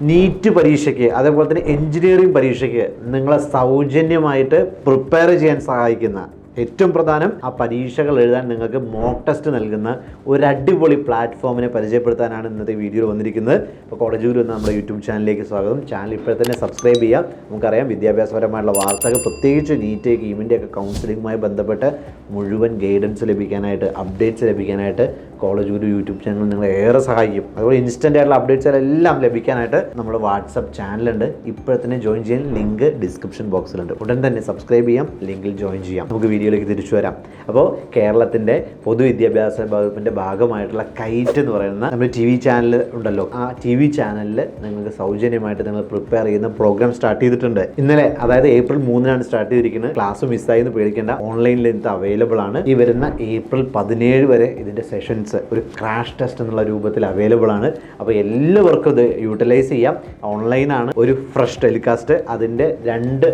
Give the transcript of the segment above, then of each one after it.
NEET പരീക്ഷയ്ക്ക് അതേപോലെ തന്നെ എഞ്ചിനീയറിംഗ് പരീക്ഷയ്ക്ക് നിങ്ങളെ സൗജന്യമായിട്ട് പ്രിപ്പയർ ചെയ്യാൻ സഹായിക്കുന്ന ഏറ്റവും പ്രധാനം ആ പരീക്ഷകൾ എഴുതാൻ നിങ്ങൾക്ക് മോക്ക് ടെസ്റ്റ് നൽകുന്ന ഒരു അടിപൊളി പ്ലാറ്റ്ഫോമിനെ പരിചയപ്പെടുത്താനാണ് ഇന്നത്തെ വീഡിയോ വന്നിരിക്കുന്നത്. അപ്പോൾ കോളേജ് ഗുരു എന്ന നമ്മുടെ യൂട്യൂബ് ചാനലിലേക്ക് സ്വാഗതം. ചാനൽ ഇപ്പോൾ തന്നെ സബ്സ്ക്രൈബ് ചെയ്യാം. നമുക്കറിയാം വിദ്യാഭ്യാസപരമായിട്ടുള്ള വാർത്തകൾ പ്രത്യേകിച്ച് നീറ്റ് ഗീമിന്റെ ഒക്കെ കൗൺസിലിങ്ങുമായി ബന്ധപ്പെട്ട് മുഴുവൻ ഗൈഡൻസ് ലഭിക്കാനായിട്ട് അപ്ഡേറ്റ്സ് ലഭിക്കാനായിട്ട് കോളേജ് ഗുരു യൂട്യൂബ് ചാനൽ നിങ്ങളെ ഏറെ സഹായിക്കും. അതുപോലെ ഇൻസ്റ്റന്റ് ആയിട്ടുള്ള അപ്ഡേറ്റ്സ് എല്ലാം ലഭിക്കാനായിട്ട് നമ്മുടെ വാട്സപ്പ് ചാനലുണ്ട്. ഇപ്പോഴത്തന്നെ ജോയിൻ ചെയ്യാൻ ലിങ്ക് ഡിസ്ക്രിപ്ഷൻ ബോക്സിലുണ്ട് ഉടൻ തന്നെ സബ്സ്ക്രൈബ് ചെയ്യാം. ലിങ്കിൽ ജോയിൻ ചെയ്യാം. നമുക്ക് വീഡിയോയിലേക്ക് തിരിച്ചു വരാം. അപ്പോൾ കേരളത്തിന്റെ പൊതുവിദ്യാഭ്യാസ വകുപ്പിന്റെ ഭാഗമായിട്ടുള്ള കൈറ്റ് എന്ന് പറയുന്ന നമ്മുടെ ടി വി ചാനൽ ഉണ്ടല്ലോ. ആ ടി വി ചാനലിൽ നിങ്ങൾക്ക് സൗജന്യമായിട്ട് നിങ്ങൾ പ്രിപ്പയർ ചെയ്യുന്ന പ്രോഗ്രാം സ്റ്റാർട്ട് ചെയ്തിട്ടുണ്ട്. ഇന്നലെ അതായത് ഏപ്രിൽ മൂന്നിനാണ് സ്റ്റാർട്ട് ചെയ്തിരിക്കുന്നത്. ക്ലാസ് മിസ്സായി എന്ന് പേടിക്കേണ്ട. ഓൺലൈനിൽ ഇത് അവൈലബിൾ ആണ്. ഈ വരുന്ന ഏപ്രിൽ പതിനേഴ് വരെ ഇതിന്റെ സെഷൻസ് ഒരു ക്രാഷ് ടെസ്റ്റ് എന്നുള്ള രൂപത്തിൽ അവൈലബിൾ ആണ്. അപ്പോൾ എല്ലാവർക്കും ഇത് യൂട്ടിലൈസ് ചെയ്യാം. ഓൺലൈനാണ് ഒരു ഫ്രഷ് ടെലികാസ്റ്റ് അതിന്റെ രണ്ട്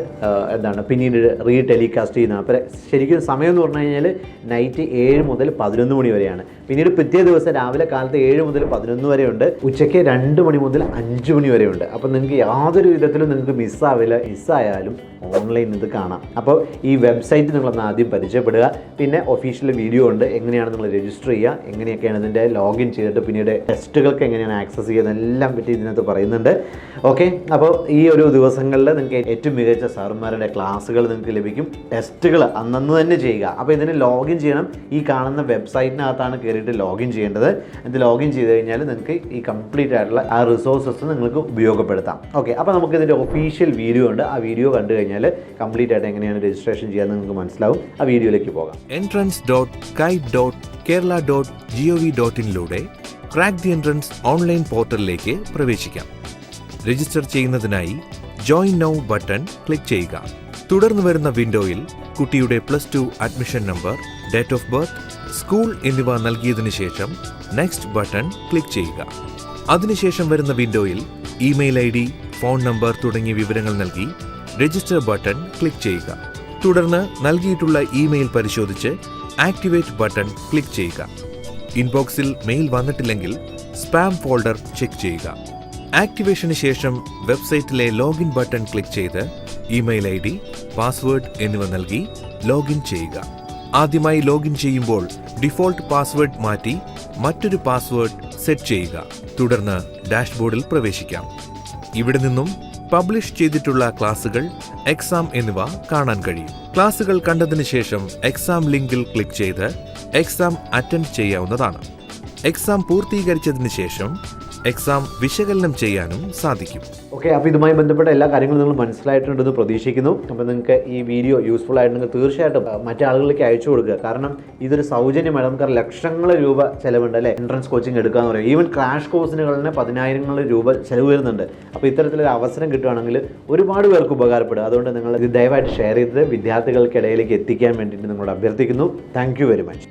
എന്താണ് പിന്നീട് റീ ടെലികാസ്റ്റ് ചെയ്യുന്ന. അപ്പോൾ ശരിക്കും സമയം എന്ന് പറഞ്ഞു കഴിഞ്ഞാൽ നൈറ്റ് ഏഴ് മുതൽ പതിനൊന്ന് മണി വരെയാണ്. പിന്നീട് പിറ്റേ ദിവസം രാവിലെ കാലത്ത് ഏഴ് മുതൽ പതിനൊന്ന് വരെയുണ്ട് ഉച്ചയ്ക്ക് രണ്ട് മണി മുതൽ അഞ്ച് മണി വരെയുണ്ട് അപ്പോൾ നിങ്ങൾക്ക് യാതൊരു വിധത്തിലും നിങ്ങൾക്ക് മിസ്സാവില്ല മിസ്സായാലും ഓൺലൈനിൽ ഇത് കാണാം. അപ്പോൾ ഈ വെബ്സൈറ്റ് നിങ്ങളൊന്ന് ആദ്യം പരിചയപ്പെടുക. പിന്നെ ഒഫീഷ്യൽ വീഡിയോ ഉണ്ട്. എങ്ങനെയാണ് നിങ്ങൾ രജിസ്റ്റർ ചെയ്യുക? എങ്ങനെയൊക്കെയാണ് ഇതിന്റെ ലോഗിൻ ചെയ്തിട്ട് പിന്നീട് ടെസ്റ്റുകൾക്ക് എങ്ങനെയാണ് ആക്സസ് ചെയ്യുന്നത് എല്ലാം പറ്റി ഇതിനകത്ത് പറയുന്നുണ്ട്. ഓക്കെ അപ്പോൾ ഈ ഒരു ദിവസങ്ങളിൽ നിങ്ങൾക്ക് ഏറ്റവും മികച്ച സാറുമാരുടെ ക്ലാസ്സുകൾ നിങ്ങൾക്ക് ലഭിക്കും. ടെസ്റ്റുകൾ അന്നന്ന് തന്നെ ചെയ്യുക. അപ്പോൾ ഇതിന് ലോഗിൻ ചെയ്യണം. ഈ കാണുന്ന വെബ്സൈറ്റിനകത്താണ് കയറിയിട്ട് ലോഗിൻ ചെയ്യേണ്ടത്. ഇത് ലോഗിൻ ചെയ്ത് കഴിഞ്ഞാൽ നിങ്ങൾക്ക് ഈ കംപ്ലീറ്റ് ആയിട്ടുള്ള ആ റിസോഴ്സസ് നിങ്ങൾക്ക് ഉപയോഗപ്പെടുത്താം. ഓക്കെ അപ്പോൾ നമുക്ക് ഇതിന്റെ ഒഫീഷ്യൽ വീഡിയോ ഉണ്ട്. ആ വീഡിയോ കണ്ടു കഴിഞ്ഞാൽ കംപ്ലീറ്റ് ആയിട്ട് എങ്ങനെയാണ് രജിസ്ട്രേഷൻ ചെയ്യാമെന്ന് നിങ്ങൾക്ക് മനസ്സിലാവും. ആ വീഡിയോയിലേക്ക് പോകാം. Entrance dot kite dot Kerala dot G O V dot ഇനിലൂടെ crack the entrance online പോർട്ടലിലേക്ക് പ്രവേശിക്കാം. രജിസ്റ്റർ ചെയ്യുന്നതിനായി ജോയിൻ നൗ ബട്ടൺ ക്ലിക്ക് ചെയ്യുക. തുടർന്ന് വരുന്ന വിൻഡോയിൽ കുട്ടിയുടെ plus two admission number date of birth school എന്നിവ നൽകിയതിനു ശേഷം നെക്സ്റ്റ് ബട്ടൺ ക്ലിക്ക് ചെയ്യുക. അതിനുശേഷം വരുന്ന വിൻഡോയിൽ email I D phone number തുടങ്ങിയ വിവരങ്ങൾ നൽകി രജിസ്റ്റർ ബട്ടൺ ക്ലിക്ക് ചെയ്യുക. തുടർന്ന് നൽകിയിട്ടുള്ള ഇമെയിൽ പരിശോധിച്ച് ആക്ടിവേറ്റ് ബട്ടൺ ക്ലിക്ക് ചെയ്യുക. ഇൻബോക്സിൽ മെയിൽ വന്നിട്ടില്ലെങ്കിൽ സ്പാം ഫോൾഡർ ചെക്ക് ചെയ്യുക. ആക്ടിവേഷന് ശേഷം വെബ്സൈറ്റിലെ ലോഗിൻ ബട്ടൺ ക്ലിക്ക് ചെയ്ത് ഇമെയിൽ ഐ ഡി പാസ്വേഡ് എന്നിവ നൽകി ലോഗിൻ ചെയ്യുക. ആദ്യമായി ലോഗിൻ ചെയ്യുമ്പോൾ ഡിഫോൾട്ട് പാസ്വേഡ് മാറ്റി മറ്റൊരു പാസ്വേഡ് സെറ്റ് ചെയ്യുക. തുടർന്ന് ഡാഷ്ബോർഡിൽ പ്രവേശിക്കാം. ഇവിടെ നിന്നും പബ്ലിഷ് ചെയ്തിട്ടുള്ള ക്ലാസുകൾ എക്സാം എന്നിവ കാണാൻ കഴിയും. ക്ലാസുകൾ കണ്ടതിന് ശേഷം എക്സാം ലിങ്കിൽ ക്ലിക്ക് ചെയ്ത് എക്സാം അറ്റൻഡ് ചെയ്യാവുന്നതാണ്. എക്സാം പൂർത്തീകരിച്ചതിന് ശേഷം എക്സാം വിശകലനം ചെയ്യാനും സാധിക്കും. ഓക്കെ അപ്പോൾ ഇതുമായി ബന്ധപ്പെട്ട എല്ലാ കാര്യങ്ങളും നിങ്ങൾ മനസ്സിലായിട്ടുണ്ടെന്ന് പ്രതീക്ഷിക്കുന്നു. അപ്പോൾ നിങ്ങൾക്ക് ഈ വീഡിയോ യൂസ്ഫുൾ ആയിട്ടുണ്ടെങ്കിൽ തീർച്ചയായിട്ടും മറ്റാളുകളിലേക്ക് അയച്ചു കൊടുക്കുക. കാരണം ഇതൊരു സൗജന്യമാണ് നമുക്ക് ലക്ഷങ്ങൾ രൂപ ചിലവുണ്ട് അല്ലേ? എൻട്രൻസ് കോച്ചിങ് എടുക്കുക എന്ന് പറയും ഈവൻ ക്രാഷ് കോഴ്സിനുകൾ തന്നെ പതിനായിരങ്ങൾ രൂപ ചിലവ് വരുന്നുണ്ട്. അപ്പോൾ ഇത്തരത്തിലൊരു അവസരം കിട്ടുകയാണെങ്കിൽ ഒരുപാട് പേർക്ക് ഉപകാരപ്പെടും. അതുകൊണ്ട് നിങ്ങൾ ഇത് ദയവായിട്ട് ഷെയർ ചെയ്ത് വിദ്യാർത്ഥികൾക്കിടയിലേക്ക് എത്തിക്കാൻ വേണ്ടിയിട്ട് നിങ്ങളോട് അഭ്യർത്ഥിക്കുന്നു. Thank very much